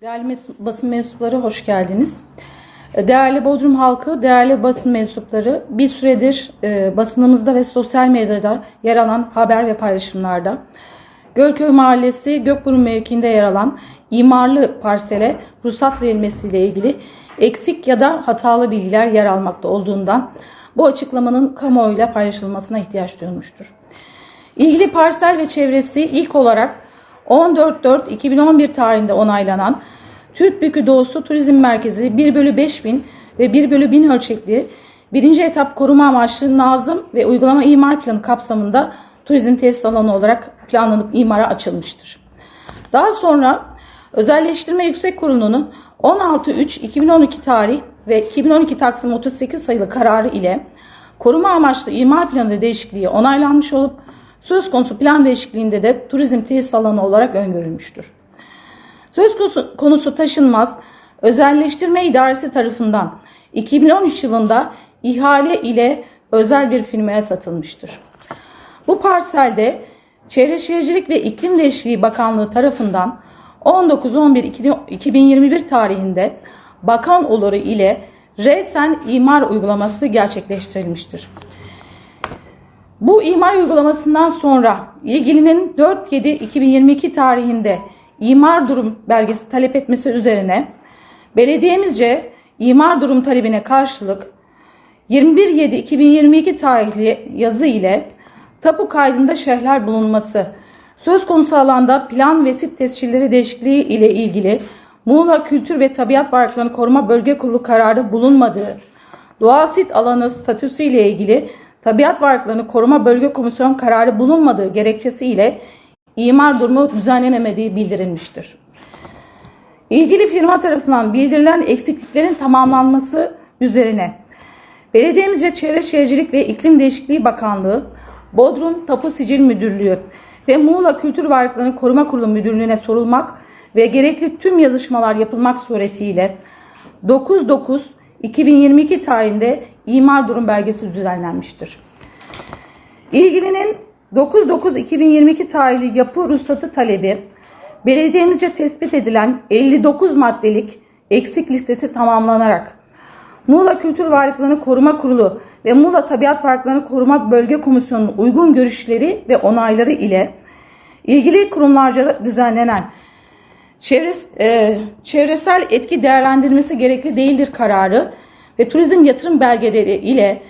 Değerli basın mensupları hoş geldiniz. Değerli Bodrum halkı, değerli basın mensupları bir süredir e, basınımızda ve sosyal medyada yer alan haber ve paylaşımlarda Gölköy Mahallesi Gökburun mevkiinde yer alan imarlı parsele ruhsat verilmesiyle ilgili eksik ya da hatalı bilgiler yer almakta olduğundan bu açıklamanın kamuoyuyla paylaşılmasına ihtiyaç duyulmuştur. İlgili parsel ve çevresi ilk olarak 14.4.2011 tarihinde onaylanan Türk Bükü Doğusu Turizm Merkezi 1 bölü 5000 ve 1 bölü 1000 ölçekli birinci etap koruma amaçlı Nazım ve uygulama imar planı kapsamında turizm tesis alanı olarak planlanıp imara açılmıştır. Daha sonra Özelleştirme Yüksek Kurulu'nun 16.3.2012 tarih ve 2012 Taksim 38 sayılı kararı ile koruma amaçlı imar planı değişikliği onaylanmış olup söz konusu plan değişikliğinde de turizm tesis alanı olarak öngörülmüştür. Söz konusu, taşınmaz özelleştirme idaresi tarafından 2013 yılında ihale ile özel bir firmaya satılmıştır. Bu parselde Çevre Şehircilik ve İklim Değişikliği Bakanlığı tarafından 19.11.2021 tarihinde bakan oluru ile resen imar uygulaması gerçekleştirilmiştir. Bu imar uygulamasından sonra ilgilinin 4.7.2022 tarihinde imar durum belgesi talep etmesi üzerine belediyemizce imar durum talebine karşılık 21.7.2022 tarihli yazı ile tapu kaydında şehirler bulunması, söz konusu alanda plan ve sit tescilleri değişikliği ile ilgili Muğla Kültür ve Tabiat Varlıklarını Koruma Bölge Kurulu kararı bulunmadığı, doğal sit alanı statüsü ile ilgili Tabiat Varlıklarını Koruma Bölge Komisyon kararı bulunmadığı gerekçesiyle imar durumu düzenlenemediği bildirilmiştir. İlgili firma tarafından bildirilen eksikliklerin tamamlanması üzerine Belediyemizce Çevre Şehircilik ve İklim Değişikliği Bakanlığı, Bodrum Tapu Sicil Müdürlüğü ve Muğla Kültür Varlıklarını Koruma Kurulu Müdürlüğü'ne sorulmak ve gerekli tüm yazışmalar yapılmak suretiyle 9-9-2022 tarihinde imar durum belgesi düzenlenmiştir. İlgilinin 9-9-2022 tarihli yapı ruhsatı talebi belediyemizce tespit edilen 59 maddelik eksik listesi tamamlanarak Muğla Kültür Varlıklarını Koruma Kurulu ve Muğla Tabiat Parklarını Koruma Bölge Komisyonu'nun uygun görüşleri ve onayları ile ilgili kurumlarca düzenlenen çevres, e, çevresel etki değerlendirilmesi gerekli değildir kararı ve turizm yatırım belgeleri ile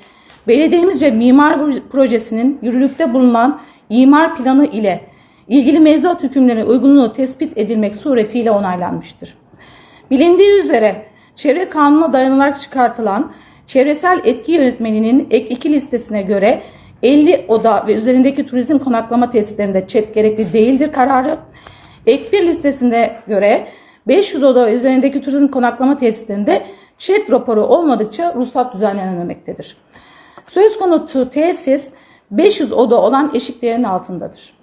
belediyemizce mimar projesinin yürürlükte bulunan imar planı ile ilgili mevzuat hükümlerine uygunluğu tespit edilmek suretiyle onaylanmıştır. Bilindiği üzere çevre kanununa dayanılarak çıkartılan çevresel etki yönetmeliğinin ek 2 listesine göre 50 oda ve üzerindeki turizm konaklama tesislerinde çet gerekli değildir kararı. Ek 1 listesine göre 500 oda ve üzerindeki turizm konaklama tesislerinde çet raporu olmadıkça ruhsat düzenlenememektedir. Söz konusu tesis 500 oda olan eşiklerin altındadır.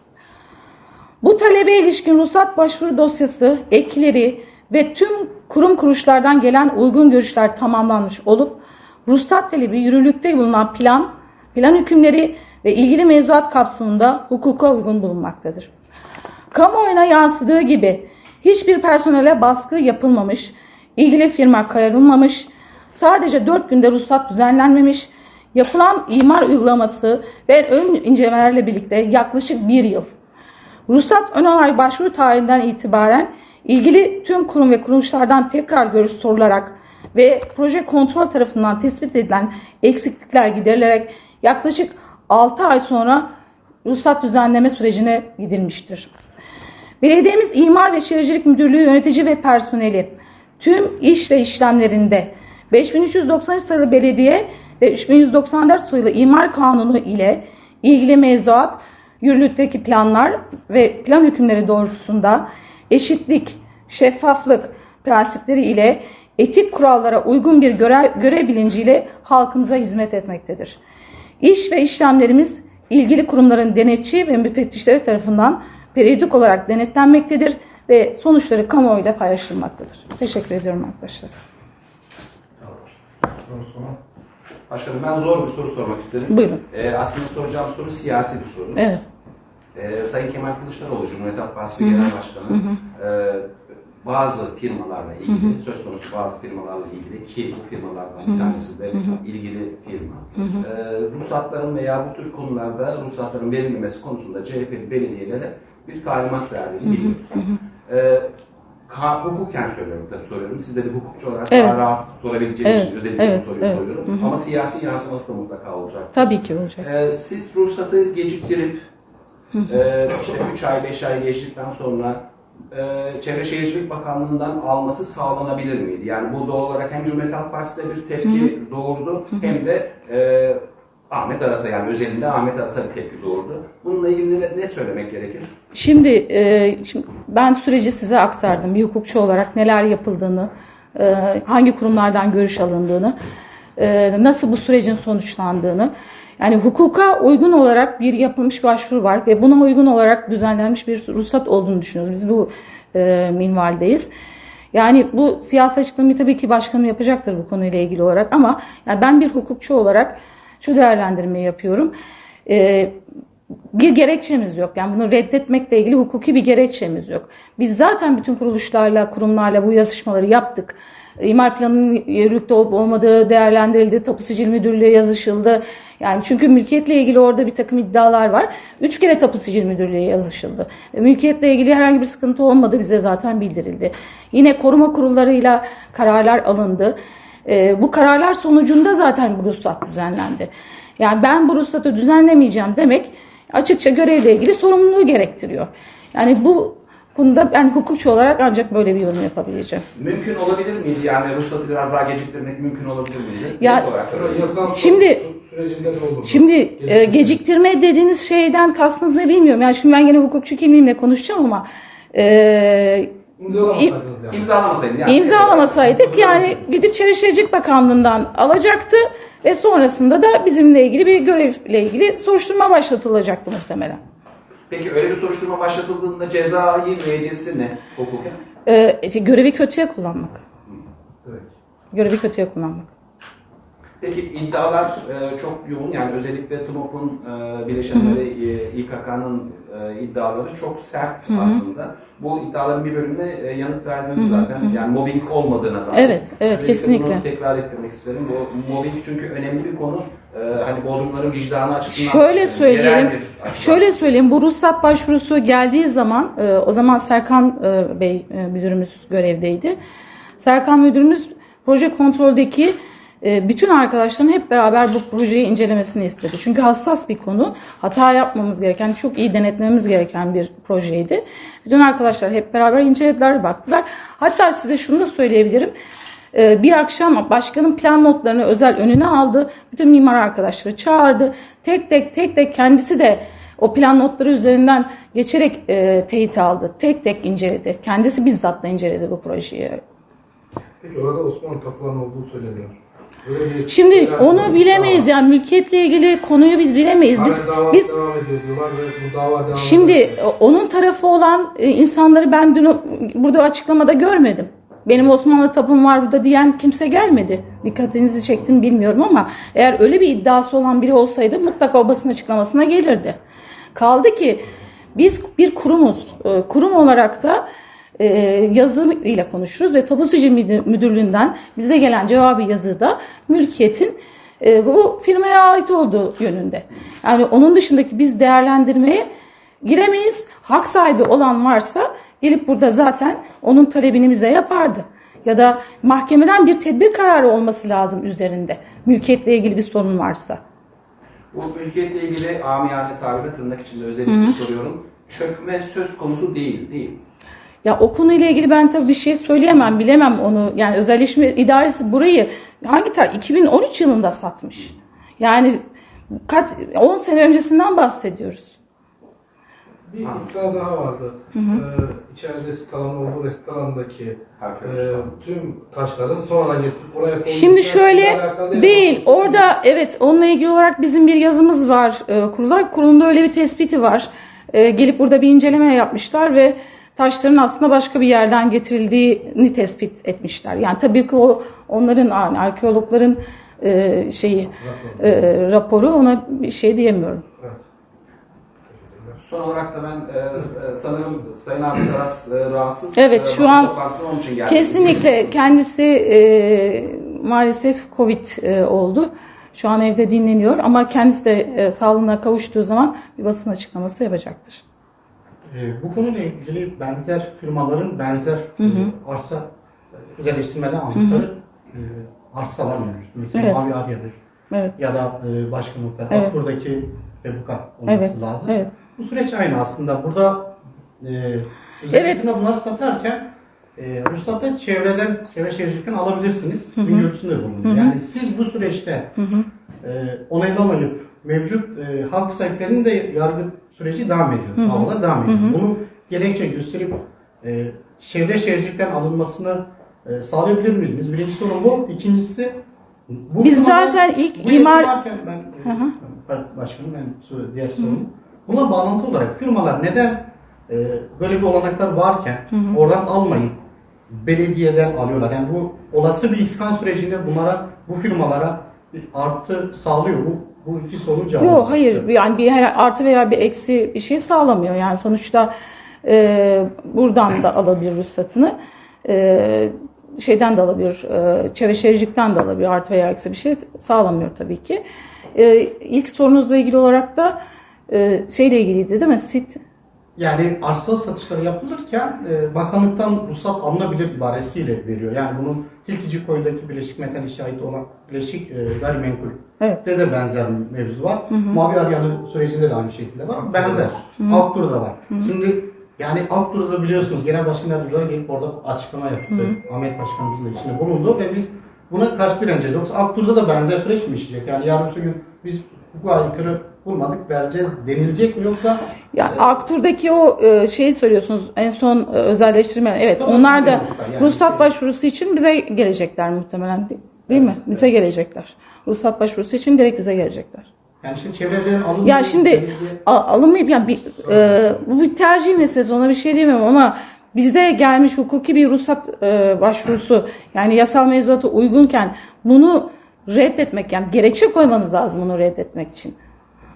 Bu talebe ilişkin ruhsat başvuru dosyası, ekleri ve tüm kurum kuruluşlardan gelen uygun görüşler tamamlanmış olup ruhsat talebi yürürlükte bulunan plan, plan hükümleri ve ilgili mevzuat kapsamında hukuka uygun bulunmaktadır. Kamuoyuna yansıdığı gibi hiçbir personele baskı yapılmamış, ilgili firma kayırılmamış, sadece 4 günde ruhsat düzenlenmemiş, yapılan imar uygulaması ve ön incelemelerle birlikte yaklaşık bir yıl. Ruhsat ön onay başvuru tarihinden itibaren ilgili tüm kurum ve kuruluşlardan tekrar görüş sorularak ve proje kontrol tarafından tespit edilen eksiklikler giderilerek yaklaşık 6 ay sonra ruhsat düzenleme sürecine gidilmiştir. Belediyemiz İmar ve Şehircilik Müdürlüğü yönetici ve personeli tüm iş ve işlemlerinde 5393 sayılı belediye ve 3194 sayılı imar kanunu ile ilgili mevzuat, yürürlükteki planlar ve plan hükümleri doğrultusunda eşitlik, şeffaflık prensipleri ile etik kurallara uygun bir görev, görev bilinciyle halkımıza hizmet etmektedir. İş ve işlemlerimiz ilgili kurumların denetçi ve müfettişleri tarafından periyodik olarak denetlenmektedir ve sonuçları kamuoyuyla paylaşılmaktadır. Teşekkür ediyorum arkadaşlar. Başkanım ben zor bir soru sormak istedim. Buyurun. Ee, aslında soracağım soru siyasi bir soru. Evet. Ee, Sayın Kemal Kılıçdaroğlu Cumhuriyet Halk Partisi Genel Başkanı. Ee, bazı firmalarla ilgili, söz konusu bazı firmalarla ilgili ki bu firmalardan bir tanesi de ilgili firma. Ee, ruhsatların veya bu tür konularda ruhsatların verilmemesi konusunda CHP'li belediyelere bir talimat verdiğini biliyoruz. Ee, ka- hukuken söylüyorum tabii soruyorum. Siz de bir hukukçu olarak Evet. daha rahat sorabileceğiniz Evet, için özellikle evet, bu soruyu evet. soruyorum. Ama siyasi yansıması da mutlaka olacak. Tabii ki olacak. Ee, siz ruhsatı geciktirip e, işte 3 ay 5 ay geçtikten sonra e, Çevre Şehircilik Bakanlığı'ndan alması sağlanabilir miydi? Yani bu doğal olarak hem Cumhuriyet Halk Partisi'ne bir tepki doğurdu hem de e, Ahmet Aras'a yani özelinde Ahmet Aras'a bir tepki doğurdu. Bununla ilgili ne, ne söylemek gerekir? Şimdi, e, şimdi ben süreci size aktardım. Bir hukukçu olarak neler yapıldığını, e, hangi kurumlardan görüş alındığını, e, nasıl bu sürecin sonuçlandığını. Yani hukuka uygun olarak bir yapılmış başvuru var ve buna uygun olarak düzenlenmiş bir ruhsat olduğunu düşünüyoruz. Biz bu e, minvaldeyiz. Yani bu siyasi açıklamayı tabii ki başkanım yapacaktır bu konuyla ilgili olarak ama yani ben bir hukukçu olarak şu değerlendirmeyi yapıyorum. E, bir gerekçemiz yok. Yani bunu reddetmekle ilgili hukuki bir gerekçemiz yok. Biz zaten bütün kuruluşlarla, kurumlarla bu yazışmaları yaptık. İmar planının yürürlükte olup olmadığı değerlendirildi. Tapu Sicil Müdürlüğü yazışıldı. Yani çünkü mülkiyetle ilgili orada bir takım iddialar var. Üç kere Tapu Sicil Müdürlüğü yazışıldı. Ve mülkiyetle ilgili herhangi bir sıkıntı olmadı bize zaten bildirildi. Yine koruma kurullarıyla kararlar alındı. Ee, bu kararlar sonucunda zaten bu ruhsat düzenlendi. Yani ben bu ruhsatı düzenlemeyeceğim demek açıkça görevle ilgili sorumluluğu gerektiriyor. Yani bu konuda ben hukukçu olarak ancak böyle bir yorum yapabileceğim. Mümkün olabilir miydi? Yani ruhsatı biraz daha geciktirmek mümkün olabilir miydi? Ya- Şimdi-? Şimdi e, geciktirme dediğiniz şeyden kastınız ne bilmiyorum. Yani şimdi ben yine hukukçu kimliğimle konuşacağım ama e, İmzalamasaydınız yani. İmzalamasaydın yani. imzalamasaydık yani gidip Çevre Şehircilik Bakanlığı'ndan alacaktı ve sonrasında da bizimle ilgili bir görevle ilgili soruşturma başlatılacaktı muhtemelen. Peki öyle bir soruşturma başlatıldığında cezai müeyyidesi ne hukuken? E, işte görevi kötüye kullanmak. Evet. Görevi kötüye kullanmak. Peki iddialar e, çok yoğun yani özellikle TMOP'un e, bileşenleri e, İKK'nın e, iddiaları çok sert aslında. Bu iddiaların bir bölümüne e, yanıt verdiniz zaten. Yani mobbing olmadığına dair. Evet, evet, Özellikle kesinlikle. Bunu tekrar etmek isterim. Bu mobbing çünkü önemli bir konu. E, hani Bodrumların vicdanı açısından. Şöyle e, söyleyelim. Şöyle söyleyeyim. Bu ruhsat başvurusu geldiği zaman e, o zaman Serkan e, Bey e, müdürümüz görevdeydi. Serkan müdürümüz proje kontroldeki bütün arkadaşların hep beraber bu projeyi incelemesini istedi. Çünkü hassas bir konu. Hata yapmamız gereken, çok iyi denetlememiz gereken bir projeydi. Bütün arkadaşlar hep beraber incelediler, baktılar. Hatta size şunu da söyleyebilirim. Ee, bir akşam başkanın plan notlarını özel önüne aldı. Bütün mimar arkadaşları çağırdı. Tek tek tek tek kendisi de o plan notları üzerinden geçerek e, teyit aldı. Tek tek inceledi. Kendisi bizzat da inceledi bu projeyi. Peki orada Osmanlı tapularının olduğu söyleniyor. Şimdi onu bilemeyiz yani mülkiyetle ilgili konuyu biz bilemeyiz. Biz biz Şimdi onun tarafı olan e, insanları ben dün burada açıklamada görmedim. Benim Osmanlı tapum var burada diyen kimse gelmedi. Dikkatinizi çektim bilmiyorum ama eğer öyle bir iddiası olan biri olsaydı mutlaka o basın açıklamasına gelirdi. Kaldı ki biz bir kurumuz. E, Kurum olarak da e, yazı ile konuşuruz ve Tapu Sicil Müdürlüğü'nden bize gelen cevabı yazıda mülkiyetin e, bu firmaya ait olduğu yönünde. Yani onun dışındaki biz değerlendirmeye giremeyiz. Hak sahibi olan varsa gelip burada zaten onun talebini bize yapardı. Ya da mahkemeden bir tedbir kararı olması lazım üzerinde. Mülkiyetle ilgili bir sorun varsa. Bu mülkiyetle ilgili amiyane tabirle tırnak içinde özellikle soruyorum. Çökme söz konusu değil, değil. Ya o konuyla ilgili ben tabii bir şey söyleyemem, bilemem onu. Yani özelleşme idaresi burayı hangi tarih 2013 yılında satmış. Yani kaç 10 sene öncesinden bahsediyoruz. Bir iddia daha vardı. Ee, içeride restoran olduğu restorandaki e, tüm taşların sonradan getirip buraya konulması Şimdi şöyle alakalı değil. Orada evet onunla ilgili olarak bizim bir yazımız var e, kurula. Kurulunda öyle bir tespiti var. E, gelip burada bir inceleme yapmışlar ve taşların aslında başka bir yerden getirildiğini tespit etmişler. Yani tabii ki o onların yani arkeologların e, şeyi e, raporu ona bir şey diyemiyorum. Evet. Son olarak da ben e, e, sanırım Sayın Ahmet Aras e, rahatsız. Evet, E, şu basın an. Kesinlikle kendisi e, maalesef Covid e, oldu. Şu an evde dinleniyor ama kendisi de e, sağlığına kavuştuğu zaman bir basın açıklaması yapacaktır. Ee, bu konuyla ilgili benzer firmaların benzer e, arsa e, özelleştirmeden aldıkları e, arsalar mevcut. Mesela Evet. Mavi Arya'dır Evet. ya da e, başka noktalar. Evet. Buradaki Bebuka olması Evet, lazım. evet. Bu süreç aynı aslında. Burada e, özelleştirme bunları satarken e, ruhsatı çevreden, çevre şehircilikten alabilirsiniz. Güngörüsünde bulunuyor. Yani siz bu süreçte e, onaylamayıp mevcut e, halk sahiplerinin de yargı süreci devam ediyor. Davalar devam ediyor. Bunu gerekçe gösterip e, çevre şehircilikten alınmasını e, sağlayabilir miydiniz? Birinci sorun bu. İkincisi bu Biz firmalar- zaten ilk bu imar- ben e, ben- başkanım ben diğer sorun. Buna bağlantı olarak firmalar neden e, böyle bir olanaklar varken oradan almayıp belediyeden alıyorlar. Yani bu olası bir iskan sürecinde bunlara bu firmalara artı sağlıyor mu? Bu iki cevabı. Yok hayır yani bir artı veya bir eksi bir şey sağlamıyor. Yani sonuçta e, buradan da alabilir ruhsatını. E, şeyden de alabilir, e, çevre şehircilikten de alabilir artı veya eksi bir şey sağlamıyor tabii ki. E, ilk sorunuzla ilgili olarak da e, şeyle ilgiliydi değil mi? Sit Yani arsa satışları yapılırken e, bakanlıktan ruhsat alınabilir ibaresiyle veriyor. Yani bunun Tilkici Koyu'daki Birleşik Metal İnşaatı olan Birleşik e, Gayrimenkul Evet. de de benzer mevzu var. Mavi Arya'nın sürecinde de aynı şekilde var. Benzer. Aktur'da da var. Şimdi yani Aktur'da biliyorsunuz genel başkan yardımcıları gelip orada açıklama yaptı. Ahmet Başkanımızın da içinde bulundu ve biz buna karşı direneceğiz. Yoksa Aktur'da da benzer süreç mi işleyecek? Yani yarın gün biz hukuka aykırı bulmadık vereceğiz denilecek mi yoksa Yani Aktur'daki o e, şeyi söylüyorsunuz en son e, özelleştirme. Evet Doğru, onlar da yani ruhsat şey- başvurusu için bize gelecekler muhtemelen değil, değil mi? Bize gelecekler. Ruhsat başvurusu için direkt bize gelecekler. Yani işte çevreden alınıyor. Ya şimdi a- alınmayıp yani bir, e, bu bir tercih meselesi ona bir şey diyemem ama bize gelmiş hukuki bir ruhsat e, başvurusu yani yasal mevzuata uygunken bunu reddetmek yani gerekçe koymanız lazım bunu reddetmek için.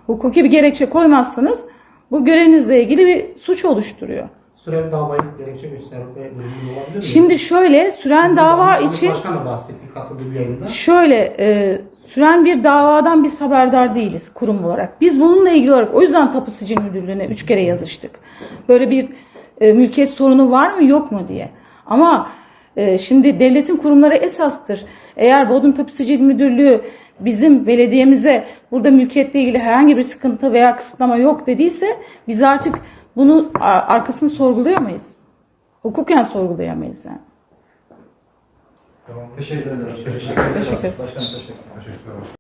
Hukuki bir gerekçe koymazsanız bu görevinizle ilgili bir suç oluşturuyor. süren davayı gerekçe durumu olabilir mi? Şimdi şöyle süren dava Ahmet için Başkan da bahsetti katıldığı bir yayında. Şöyle e, süren bir davadan biz haberdar değiliz kurum olarak. Biz bununla ilgili olarak o yüzden Tapu Sicil Müdürlüğü'ne üç kere yazıştık. Böyle bir e, mülkiyet sorunu var mı yok mu diye. Ama şimdi devletin kurumları esastır. Eğer Bodrum Tapu Sicil Müdürlüğü bizim belediyemize burada mülkiyetle ilgili herhangi bir sıkıntı veya kısıtlama yok dediyse biz artık bunu arkasını sorgulayamayız. Hukuken sorgulayamayız yani. Tamam, teşekkür ederim. Teşekkür ederim. Teşekkür ederim.